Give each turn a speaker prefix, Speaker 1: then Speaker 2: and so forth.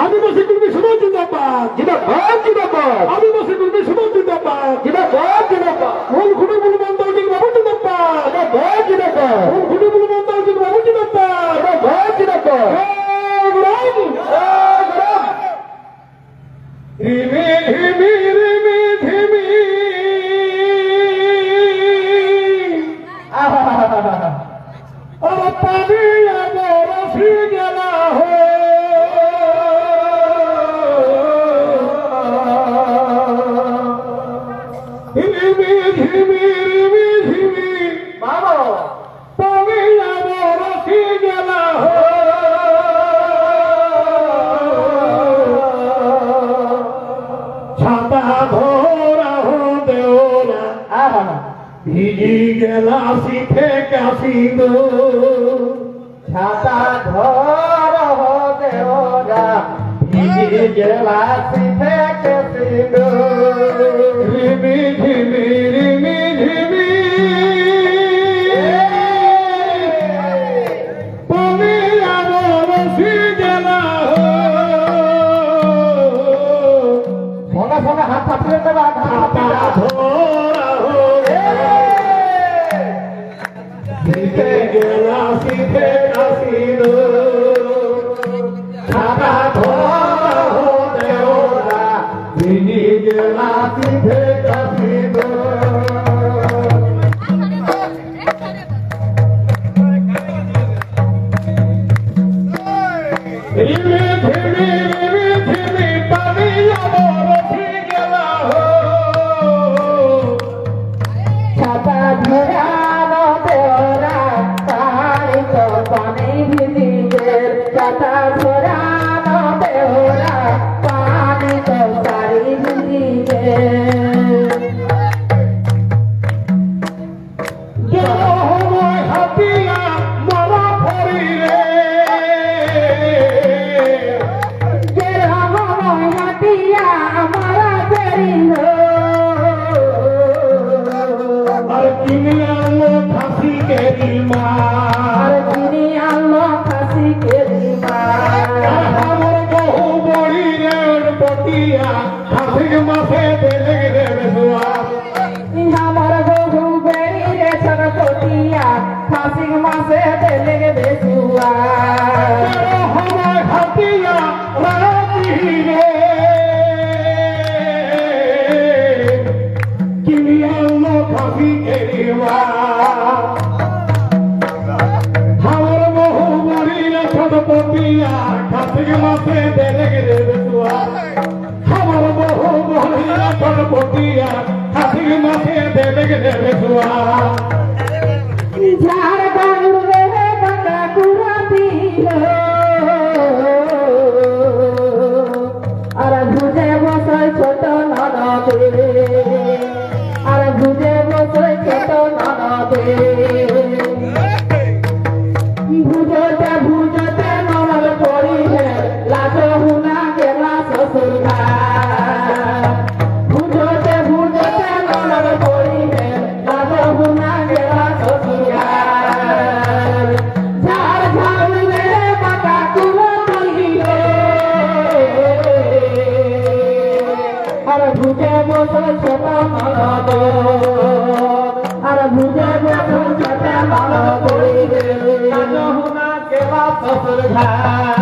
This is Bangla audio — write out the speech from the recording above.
Speaker 1: আদিবাসী কর্মী সমাজ জিন্দাবাদ।
Speaker 2: জিন্দাবাদ জিন্দাবাদ।
Speaker 1: আদিবাসী কর্মী সমাজ জিন্দাবাদ।
Speaker 2: জিন্দাবাদ জিন্দাবাদ।
Speaker 1: ভিজি গেলা শিখে কাশিদ
Speaker 2: ছাতা ঘর হবে ওরা ভিজে গেলা সিথে কেসিল
Speaker 1: রিমি ঝিমি রিমি ঝিমি। তুমি আমার রসি গেলা
Speaker 2: সোনা সোনা হাত থাপড়ে দেবা হাত
Speaker 1: ভিজে গেলা শিখে কাশিদ ছাতা ধরা হো দেওরা ভিজি গেলা শিখে বটিয়া মাসে বেলে রে বেসুয়া
Speaker 2: আমার বহু বেরি রে সরপটিয়া ফাঁসি মাসে দেলে বেসুয়া
Speaker 1: জনহময় হাতিয়া রাতি রে। কিনে আনলো ফাঁসি কেরি আমার বহু মরিল ছটপটিয়া কার্তিক মাসে বেলে গেলে বেতুয়া আমার বহু মরিল ছটপটিয়া কার্তিক মাসে বেলে গেলে দেবে
Speaker 2: ঝাড় গাঁড় রে বাঁকা কুড়া দিল আর ভুজে বসায় ছোট ননদে ভুজে বসে ছোট ননদ আর ভুজে বসে ছোট ননদ
Speaker 1: যমুনা কেলা শ্বশুর ঘাট